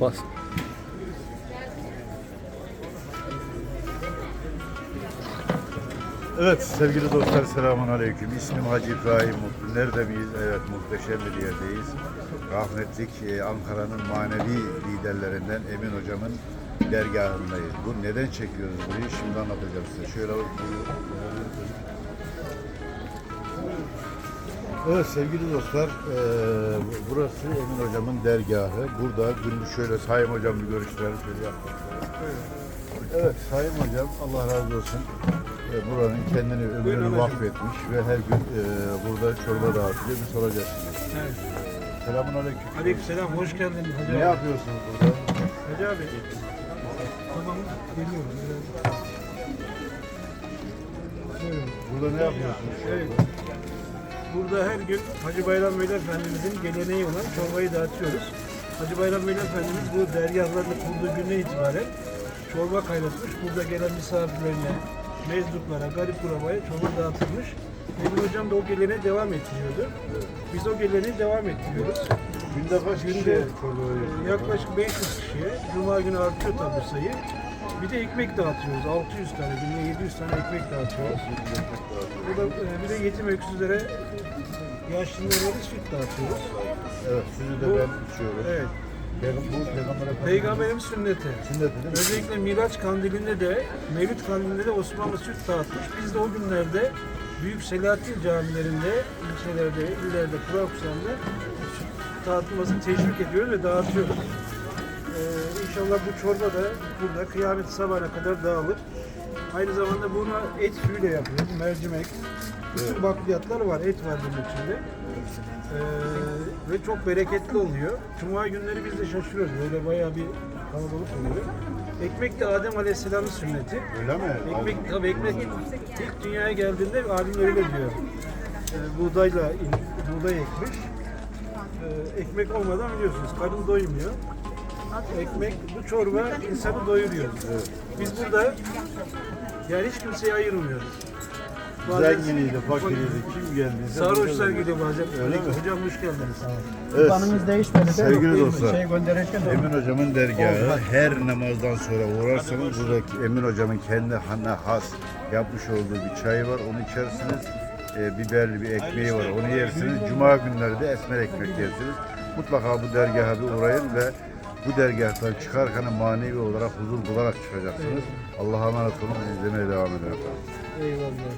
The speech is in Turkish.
Bas. Evet sevgili dostlar selamun aleyküm. İsmim Hacı İbrahim Mutlu. Nerede miyiz? Evet muhteşem bir yerdeyiz. Rahmetlik e, Ankara'nın manevi liderlerinden Emin Hocam'ın dergahındayız. Bu neden çekiyoruz burayı? Şimdi anlatacağım size. Şöyle Evet sevgili dostlar, e, burası Emin Hocam'ın dergahı. Burada gündüz şöyle Sayın Hocam bir görüşlerini şöyle yapmışlar. Evet Sayın Hocam Allah razı olsun. E, buranın kendini ömrünü vakfetmiş ve her gün e, burada çorba dağıtıyor. Bir soracaksınız. Evet. Selamun aleyküm. Aleykümselam, hoş geldin Hacı Ne abi. yapıyorsunuz burada? Hacı abi. Tamam, geliyorum. Burada ne yapıyorsunuz? şu Evet. Burada her gün Hacı Bayram Veli Efendimizin geleneği olan çorbayı dağıtıyoruz. Hacı Bayram Veli Efendimiz bu dergahlarını kurduğu günden itibaren çorba kaynatmış. Burada gelen misafirlerine, mecduplara, garip kurabaya çorba dağıtılmış. Emin Hocam da o geleneği devam ettiriyordu. Biz o geleneği devam ettiriyoruz. Günde kaç Günde kişi çorba veriyorsunuz? yaklaşık 500 kişiye, Cuma günü artıyor tabi sayı. Bir de ekmek dağıtıyoruz. 600 tane, günde 700 tane ekmek dağıtıyoruz. Bu da, e, bir de yetim öksüzlere, yaşlılara süt dağıtıyoruz. Evet, sizi de Bu- ben içiyorum. Evet. Peygamber, bu peygamber Efendimiz sünneti. sünneti değil mi? Özellikle Miraç kandilinde de, Mevlüt kandilinde de Osmanlı süt dağıtmış. Biz de o günlerde Büyük Selahattin camilerinde, ilçelerde, illerde, Kur'an-ı süt dağıtılmasını teşvik ediyoruz ve dağıtıyoruz. Ee, inşallah bu çorba da burada kıyamet sabahına kadar dağılır. Aynı zamanda bunu et suyuyla yapıyoruz. Mercimek, bütün bakliyatlar var, et var bunun içinde. Ee, ve çok bereketli oluyor. Cuma günleri biz de şaşırıyoruz. Böyle bayağı bir kalabalık oluyor. Ekmek de Adem Aleyhisselam'ın sünneti. Öyle mi? Ekmek, tabii ekmek ilk dünyaya geldiğinde alim öyle diyor. Ee, buğdayla, buğday ekmiş. Ee, ekmek olmadan biliyorsunuz karın doymuyor. Ekmek, bu çorba insanı doyuruyor. Biz burada yani hiç kimseye ayırmıyoruz. Zenginiydi, fakiriydi, kim geldiyse. Sarhoşlar burada geliyor bazen. Öyle mi? Hocam hoş geldiniz. Evet. Kanımız değişmedi? Sevgili dostlar. Şey Emin Hocam'ın dergahı her namazdan sonra uğrarsanız buradaki Emin Hocam'ın kendi hana has yapmış olduğu bir çayı var. Onu içersiniz. E, biberli bir ekmeği var. Onu yersiniz. Cuma günleri de esmer ekmek yersiniz. Mutlaka bu dergaha bir uğrayın ve bu dergahtan çıkarken manevi olarak huzur bularak çıkacaksınız. Allah'a emanet olun. İzlemeye devam edin efendim. Eyvallah.